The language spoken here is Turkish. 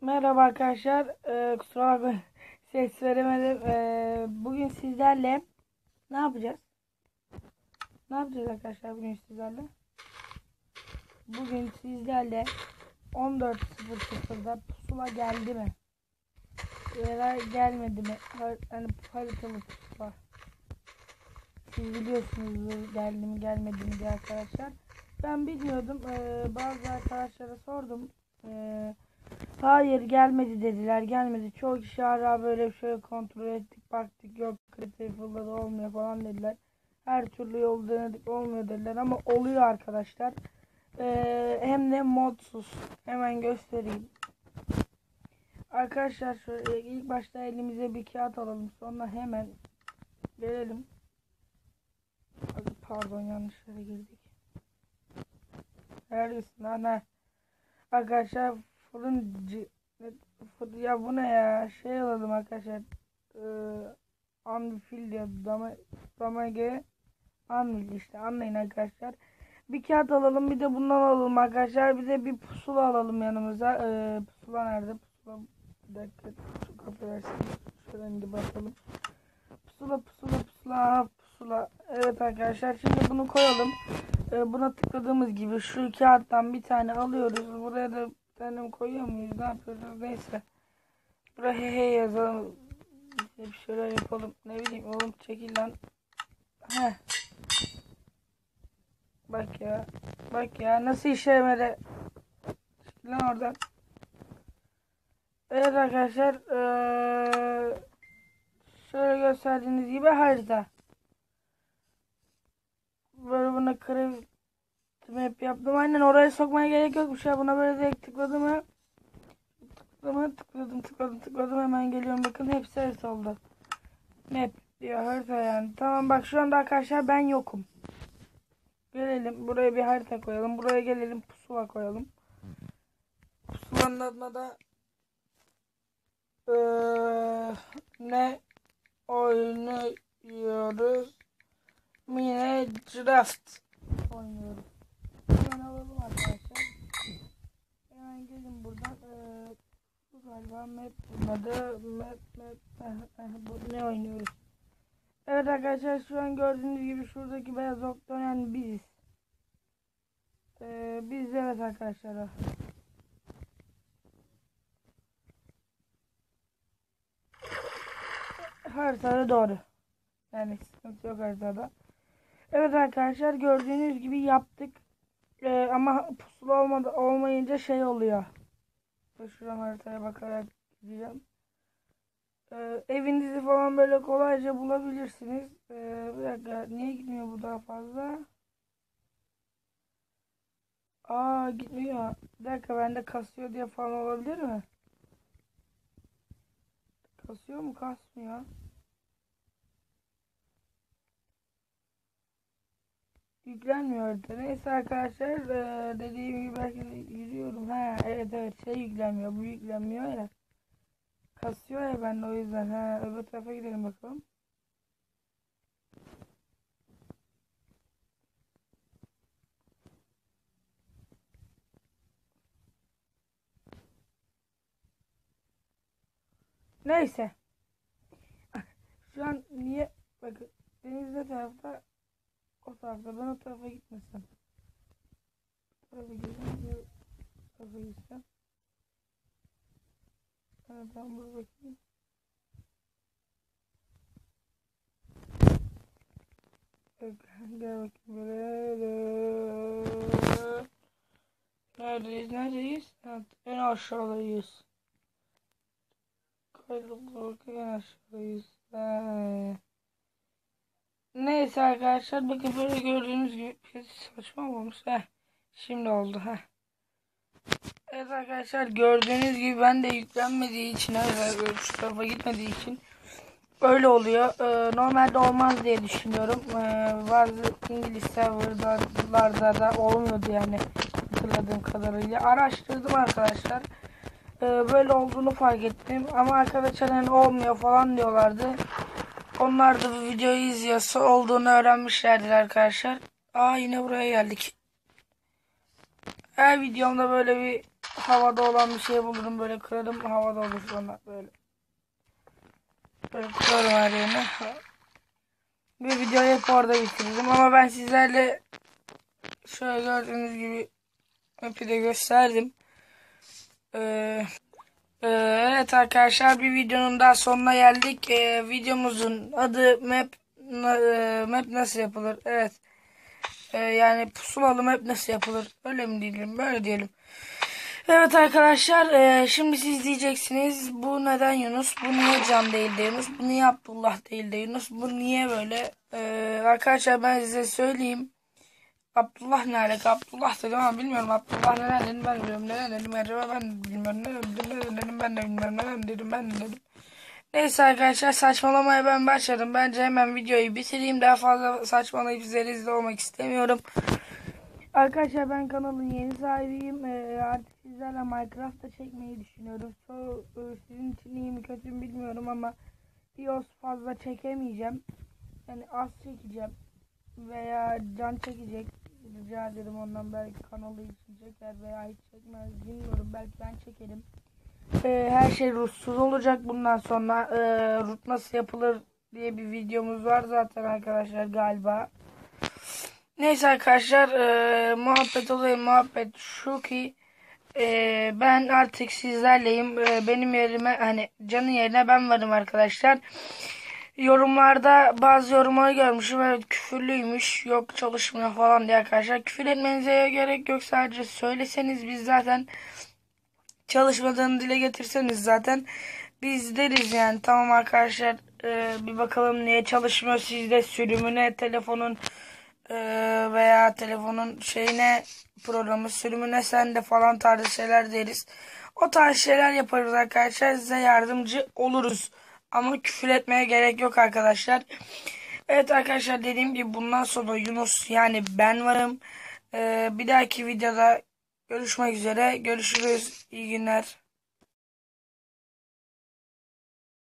Merhaba arkadaşlar. Ee, kusura bakmayın. Ses veremedim. Ee, bugün sizlerle ne yapacağız? Ne yapacağız arkadaşlar bugün sizlerle? Bugün sizlerle 14.00'da pusula geldi mi? Veya gelmedi mi? Hani haritalı pusula. Siz biliyorsunuz geldi mi gelmedi mi diye arkadaşlar. Ben bilmiyordum. Ee, bazı arkadaşlara sordum. Ee, Hayır gelmedi dediler gelmedi. Çoğu kişi ara böyle şöyle kontrol ettik baktık yok Critical'da da olmuyor falan dediler. Her türlü yol denedik olmuyor dediler ama oluyor arkadaşlar. Ee, hem de modsuz. Hemen göstereyim. Arkadaşlar şöyle ilk başta elimize bir kağıt alalım. Sonra hemen gelelim. Pardon yanlış yere girdik. Neredesin lan? Ha? Arkadaşlar fırıncı fır- ya bu ne ya? Şey alalım arkadaşlar. Ee, Anvil diyor dama damage Anvil işte anlayın arkadaşlar. Bir kağıt alalım bir de bundan alalım arkadaşlar. Bir de bir pusula alalım yanımıza. Ee, pusula nerede? Pusula bir dakika çok affedersiniz. Şöyle bir bakalım pusula pusula pusula pusula evet arkadaşlar şimdi bunu koyalım ee, buna tıkladığımız gibi şu kağıttan bir tane alıyoruz buraya da tane koyuyor muyuz? Ne yapıyoruz? Neyse. Buraya he he yazalım. Bir şeyler yapalım. Ne bileyim oğlum çekil lan. Heh. Bak ya. Bak ya nasıl işlemede. Çekil lan oradan. Evet arkadaşlar. Ee, şöyle gösterdiğiniz gibi harita. Buna krev map yaptım. Aynen oraya sokmaya gerek yokmuş ya. Buna böyle direkt tıkladım mı? Tıkladım, tıkladım, tıkladım, tıkladım. Hemen geliyorum. Bakın hepsi harita oldu. Map diyor harita yani. Tamam bak şu anda arkadaşlar ben yokum. Gelelim. Buraya bir harita koyalım. Buraya gelelim. Pusula koyalım. Pusulanın adına da ee, ne oynuyoruz? Minecraft oynuyoruz. Hemen alalım arkadaşlar. Hemen gelin buradan. Ee, bu galiba map bulmadı. Map map. Eh, eh, bu ne oynuyoruz? Evet arkadaşlar şu an gördüğünüz gibi şuradaki beyaz oktan yani biziz. Ee, biz evet arkadaşlar. Haritada doğru. Yani sıkıntı yok haritada. Evet arkadaşlar gördüğünüz gibi yaptık. Ee, ama pusula olmadı, olmayınca şey oluyor. Şuradan haritaya bakarak gideceğim. Ee, evinizi falan böyle kolayca bulabilirsiniz. Ee, bir dakika niye gitmiyor bu daha fazla? Aa gitmiyor. Bir dakika bende kasıyor diye falan olabilir mi? Kasıyor mu kasmıyor? Yüklenmiyor harita. Neyse arkadaşlar ee, dediğim gibi belki yürüyorum. Ha evet evet şey yüklenmiyor. Bu yüklenmiyor ya. Kasıyor ya ben de o yüzden. Ha öbür tarafa gidelim bakalım. Neyse. Şu an niye bakın deniz ne tarafta o tarafta ben o tarafa gitmesem. Bu tarafa gideceğim. Bu tarafa gitsem. Evet ben burada bakayım. Evet, Gel bakayım böyle. Neredeyiz? Neredeyiz? Evet, en aşağıdayız. Kaydık en aşağıdayız. Ee, Neyse arkadaşlar bakın böyle gördüğünüz gibi saçma olmuş. Heh, şimdi oldu. Heh. Evet arkadaşlar gördüğünüz gibi ben de yüklenmediği için öyle şu tarafa gitmediği için öyle oluyor. Ee, normalde olmaz diye düşünüyorum. Ee, bazı İngiliz serverlarda da olmuyordu yani hatırladığım kadarıyla. Araştırdım arkadaşlar. Ee, böyle olduğunu fark ettim. Ama arkadaşlar hani olmuyor falan diyorlardı. Onlar da bu videoyu izliyorsa olduğunu öğrenmişlerdir arkadaşlar. Aa yine buraya geldik. Her videomda böyle bir havada olan bir şey bulurum. Böyle kırarım havada olur sonra böyle. Böyle kırarım her yerine. Bir videoyu hep orada bitiririm ama ben sizlerle şöyle gördüğünüz gibi map'i de gösterdim. Ee, evet arkadaşlar bir videonun daha sonuna geldik. Ee, videomuzun adı map e, map nasıl yapılır? Evet. Ee, yani pusulalı map nasıl yapılır? Öyle mi diyelim? Böyle diyelim. Evet arkadaşlar e, şimdi siz diyeceksiniz bu neden Yunus? Bu niye Can değil de Yunus? Bu niye Abdullah değil de Yunus? Bu niye böyle? E, arkadaşlar ben size söyleyeyim. Abdullah ne alaka? Abdullah dedim ama bilmiyorum. Abdullah neden dedim ben bilmiyorum. Neden dedim acaba ben bilmiyorum. Neden dedim, dedim ben de bilmiyorum. Neden dedim ben de dedim. Neyse arkadaşlar saçmalamaya ben başladım. Bence hemen videoyu bitireyim. Daha fazla saçmalayıp rezil olmak istemiyorum. Arkadaşlar ben kanalın yeni sahibiyim. Ee, artık sizlerle Minecraft'ta çekmeyi düşünüyorum. So, e, sizin için iyi mi kötü mü bilmiyorum ama BIOS fazla çekemeyeceğim. Yani az çekeceğim. Veya can çekecek. Rica ederim ondan belki kanalı için veya hiç çekmez bilmiyorum. Belki ben çekerim. Ee, her şey ruhsuz olacak bundan sonra. Ee, root nasıl yapılır diye bir videomuz var zaten arkadaşlar galiba. Neyse arkadaşlar e, muhabbet olayım muhabbet şu ki e, ben artık sizlerleyim. E, benim yerime hani canın yerine ben varım arkadaşlar. Yorumlarda bazı yorumları görmüşüm. Evet küfürlüymüş. Yok çalışmıyor falan diye arkadaşlar. Küfür etmenize gerek yok. Sadece söyleseniz biz zaten çalışmadığını dile getirseniz zaten biz deriz yani. Tamam arkadaşlar e, bir bakalım niye çalışmıyor sizde sürümüne telefonun e, veya telefonun şeyine programı sürümüne sen de falan tarzı şeyler deriz. O tarz şeyler yaparız arkadaşlar. Size yardımcı oluruz. Ama küfür etmeye gerek yok arkadaşlar. Evet arkadaşlar dediğim gibi bundan sonra Yunus yani ben varım. Ee, bir dahaki videoda görüşmek üzere. Görüşürüz. İyi günler.